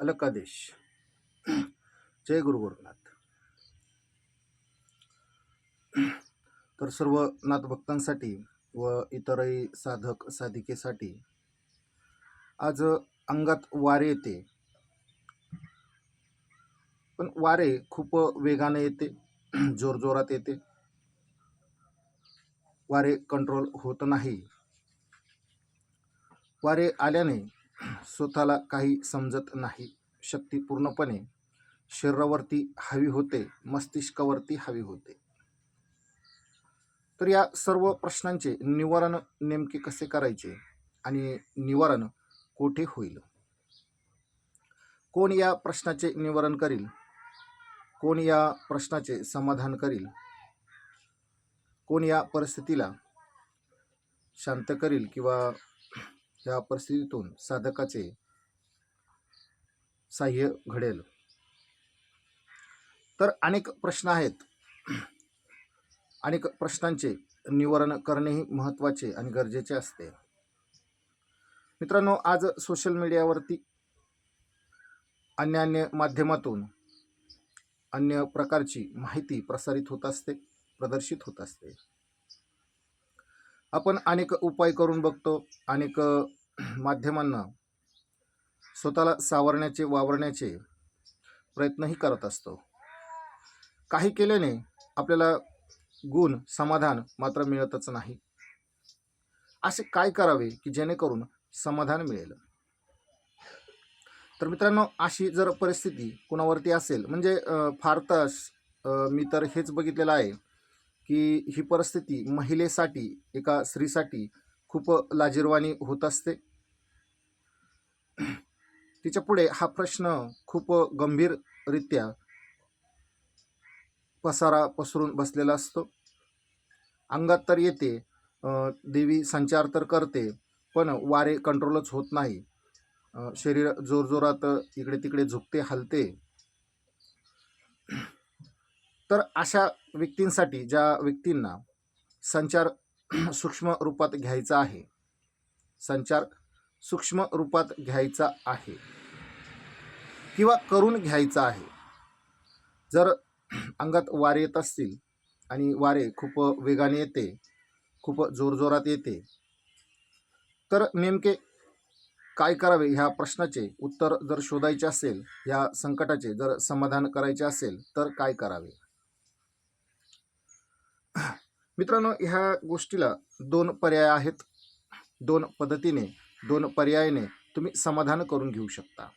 अलकादेश. जय गुरु गुरुनाथ तर सर्व नाथभक्तांसाठी व इतरही साधक साधिकेसाठी आज अंगात वारे येते. पण वारे खूप वेगाने येते जोरजोरात येते. वारे कंट्रोल होत नाही. वारे आल्याने स्वतःला काही समजत नाही. शक्ती पूर्णपणे शरीरावरती हवी होते मस्तिष्कावरती हवी होते. तर या सर्व प्रश्नांचे निवारण नेमके कसे करायचे आणि निवारण कोठे होईल? कोण या प्रश्नाचे निवारण करील? कोण या प्रश्नाचे समाधान करील? कोण या परिस्थितीला शांत करील किंवा या परिस्थितीतून साधकाचे साह्य घडेल. तर अनेक प्रश्न आहेत. अनेक प्रश्नांचे निवारण करणेही महत्त्वाचे आणि गरजेचे असते. मित्रांनो आज सोशल मीडियावरती अन्य अन्य माध्यमातून अन्य प्रकारची माहिती प्रसारित होत असते प्रदर्शित होत असते. आपण अनेक उपाय करून बघतो. अनेक माध्यमांना स्वतःला सावरण्याचे वावरण्याचे प्रयत्नही करत असतो. काही केल्याने आपल्याला गुण समाधान मात्र मिळतच नाही. असे काय करावे की जेणेकरून समाधान मिळेल? तर मित्रांनो अशी जर परिस्थिती कुणावरती असेल म्हणजे फार तर मी तर हेच बघितलेलं आहे. की ही परिस्थिती महिलेसाठी एका स्त्रीसाठी खूप लाजीरवाणी होत असते. तिच्या पुढे हा प्रश्न खूप गंभीररित्या पसारा पसरून बसलेला असतो. अंगात तर येते देवी संचार तर करते पण वारे कंट्रोलच होत नाही. शरीर जोरजोरात इकडे तिकडे झुकते हलते. तर अशा व्यक्तींसाठी ज्या व्यक्तींना संचार सूक्ष्म रूपात घ्यायचा आहे संचार सूक्ष्म रूपात घ्यायचा आहे किंवा करून घ्यायचा आहे जर अंगात वारे येत असतील आणि वारे खूप वेगाने येते खूप जोरजोरात येते तर नेमके काय करावे ह्या प्रश्नाचे उत्तर जर शोधायचे असेल या संकटाचे जर समाधान करायचे असेल तर काय करावे? मित्रांनो ह्या गोष्टीला दोन पर्याय आहेत. दोन पद्धतीने दोन पर्यायाने तुम्ही समाधान करून घेऊ शकता.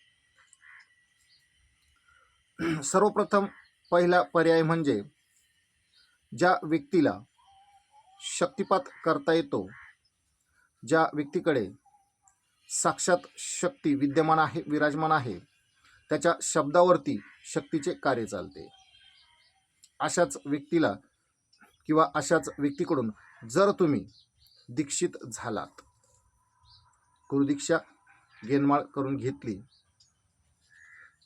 सर्वप्रथम पहिला पर्याय म्हणजे ज्या व्यक्तीला शक्तिपात करता येतो ज्या व्यक्तीकडे साक्षात शक्ती विद्यमान आहे विराजमान आहे त्याच्या शब्दावरती शक्तीचे कार्य चालते. अशाच व्यक्तीला किंवा अशाच व्यक्तीकडून जर तुम्ही दीक्षित झालात गुरुदीक्षा घेनमाळ करून घेतली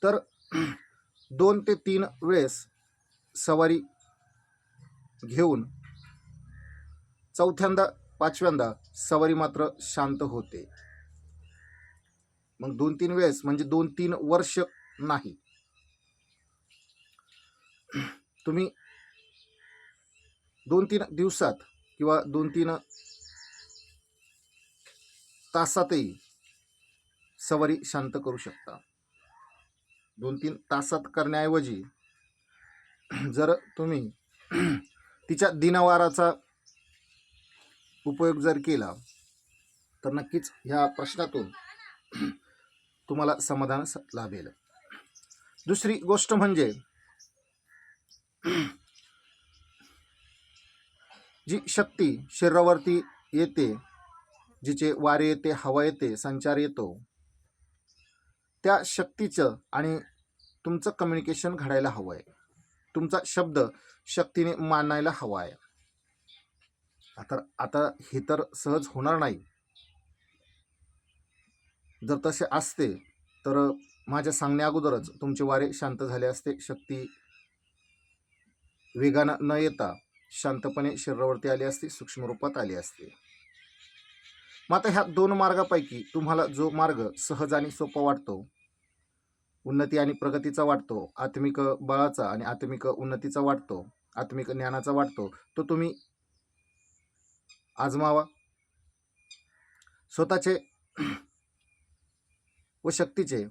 तर दोन ते तीन वेळेस सवारी घेऊन चौथ्यांदा पाचव्यांदा सवारी मात्र शांत होते. मग दोन तीन वेळेस म्हणजे दोन तीन वर्ष नाही. तुम्ही दोन तीन दिवसात किंवा दोन तीन तासातही सवारी शांत करू शकता. दोन तीन तासात करण्याऐवजी जर तुम्ही तिच्या दिनवाराचा उपयोग जर केला तर नक्कीच ह्या प्रश्नातून तुम्हाला समाधान लाभेल. दुसरी गोष्ट म्हणजे जी शक्ती शरीरावरती येते जिचे वारे येते हवा येते संचार येतो त्या शक्तीचं आणि तुमचं कम्युनिकेशन घडायला हवं आहे तुमचा शब्द शक्तीने मानायला हवा आहे आता आता हे तर सहज होणार नाही. जर तसे असते तर माझ्या सांगण्या अगोदरच तुमचे वारे शांत झाले असते शक्ती वेगानं न येता. शांतपणे शरीरावरती आली असती सूक्ष्म रूपात आली असते. मग आता ह्या दोन मार्गापैकी तुम्हाला जो मार्ग सहज आणि सोपा वाटतो उन्नती आणि प्रगतीचा वाटतो आत्मिक बळाचा आणि आत्मिक उन्नतीचा वाटतो आत्मिक ज्ञानाचा वाटतो तो तुम्ही आजमावा. स्वतःचे व शक्तीचे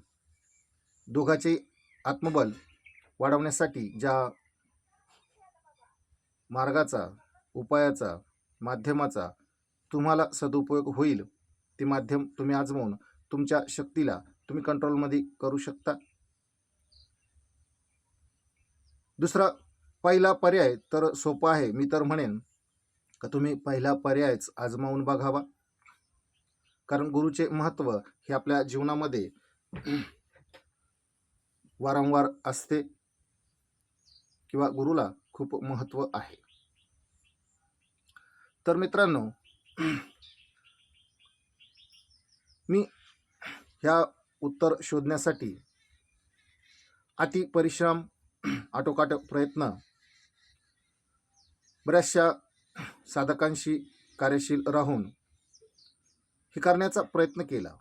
दोघाचे आत्मबल वाढवण्यासाठी ज्या मार्गाचा उपायाचा माध्यमाचा तुम्हाला सदुपयोग होईल. ते माध्यम तुम्ही आजमावून तुमच्या शक्तीला तुम्ही कंट्रोलमध्ये करू शकता. दुसरा पहिला पर्याय तर सोपा आहे. मी तर म्हणेन का तुम्ही पहिला पर्यायच आजमावून बघावा. कारण गुरुचे महत्त्व हे आपल्या जीवनामध्ये वारंवार असते. किंवा गुरुला खूप महत्त्व आहे. तर मित्रांनो मी ह्या उत्तर शोधण्यासाठी अति परिश्रम आटोकाट प्रयत्न बऱ्याचशा साधकांशी कार्यशील राहून हे करण्याचा प्रयत्न केला.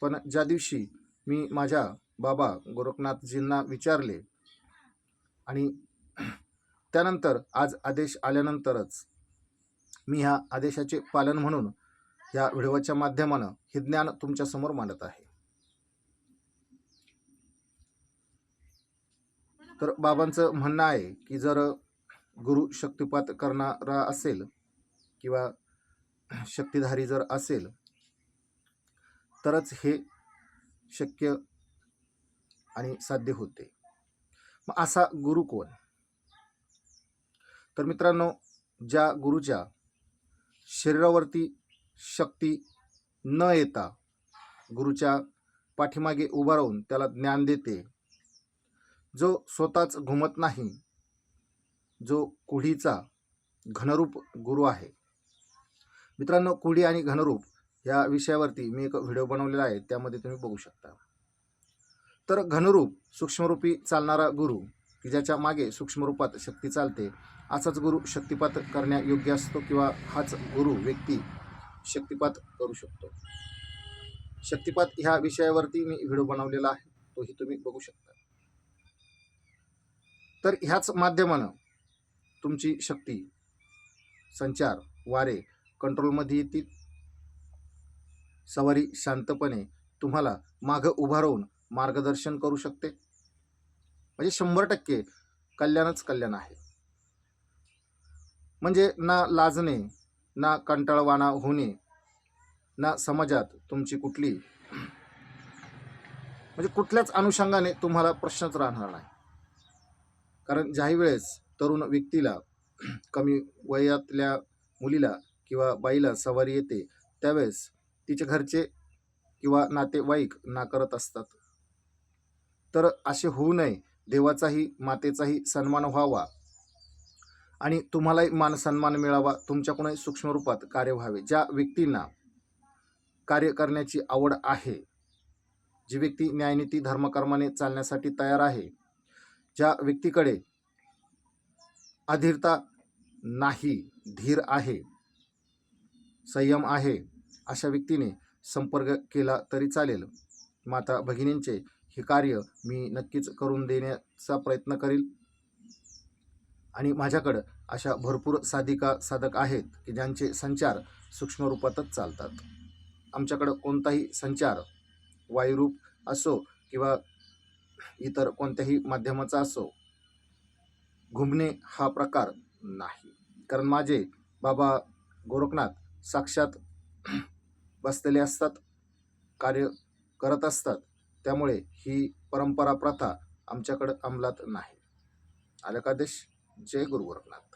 पण ज्या दिवशी मी माझ्या बाबा गोरखनाथजींना विचारले आणि त्यानंतर आज आदेश आल्यानंतरच मी ह्या आदेशाचे पालन म्हणून या व्हिडिओच्या माध्यमानं हे ज्ञान तुमच्यासमोर मांडत आहे. तर बाबांचं म्हणणं आहे की जर गुरु शक्तिपात करणारा असेल किंवा शक्तिधारी जर असेल तरच हे शक्य आणि साध्य होते. मग असा गुरु कोण? तर मित्रांनो ज्या गुरुच्या शरीरावरती शक्ती न येता गुरुच्या पाठीमागे उभा राहून त्याला ज्ञान देते जो स्वतःच घुमत नाही जो कुढीचा घनरूप गुरु आहे. मित्रांनो कुढी आणि घनरूप या विषयावरती मी एक व्हिडिओ बनवलेला आहे त्यामध्ये तुम्ही बघू शकता. तर घनरूप सूक्ष्मरूपी चालणारा गुरु की ज्याच्या मागे सूक्ष्मरूपात शक्ती चालते असाच गुरु शक्तिपात करण्यायोग्य असतो किंवा हाच गुरु व्यक्ती शक्तिपात करू शकतो. शक्तिपात ह्या विषयावरती मी व्हिडिओ बनवलेला आहे तोही तुम्ही बघू शकता. तर ह्याच माध्यमानं तुमची शक्ती संचार वारे कंट्रोलमध्ये येतील. सवारी शांतपणे तुम्हाला मागं उभा राहून मार्गदर्शन करू शकते. म्हणजे शंभर टक्के कल्याणच कल्याण आहे. म्हणजे ना लाजणे ना कंटाळवाणा होणे ना समाजात तुमची कुठली म्हणजे कुठल्याच अनुषंगाने तुम्हाला प्रश्नच राहणार नाही. कारण ज्याही वेळेस तरुण व्यक्तीला कमी वयातल्या मुलीला किंवा बाईला सवारी येते त्यावेळेस तिचे घरचे किंवा नातेवाईक नाकारत असतात. तर असे होऊ नये. देवाचाही मातेचाही सन्मान व्हावा. आणि तुम्हालाही मान सन्मान मिळावा. तुमच्याकडूनही सूक्ष्म रूपात कार्य व्हावे. ज्या व्यक्तींना कार्य करण्याची आवड आहे जी व्यक्ती न्यायनीती धर्मकर्माने चालण्यासाठी तयार आहे ज्या व्यक्तीकडे अधीरता नाही धीर आहे संयम आहे अशा व्यक्तीने संपर्क केला तरी चालेल. माता भगिनींचे हे कार्य मी नक्कीच करून देण्याचा प्रयत्न करील. आणि माझ्याकडं अशा भरपूर साधिका साधक आहेत की ज्यांचे संचार सूक्ष्म रूपातच चालतात. आमच्याकडं कोणताही संचार वायुरूप असो किंवा इतर कोणत्याही माध्यमाचा असो घुमणे हा प्रकार नाही. कारण माझे बाबा गोरखनाथ साक्षात बसलेले असतात कार्य करत असतात. त्यामुळे ही परंपरा प्रथा आमच्याकडं अंमलात नाही. आलं का देश? जय गुरु गोरखनाथ.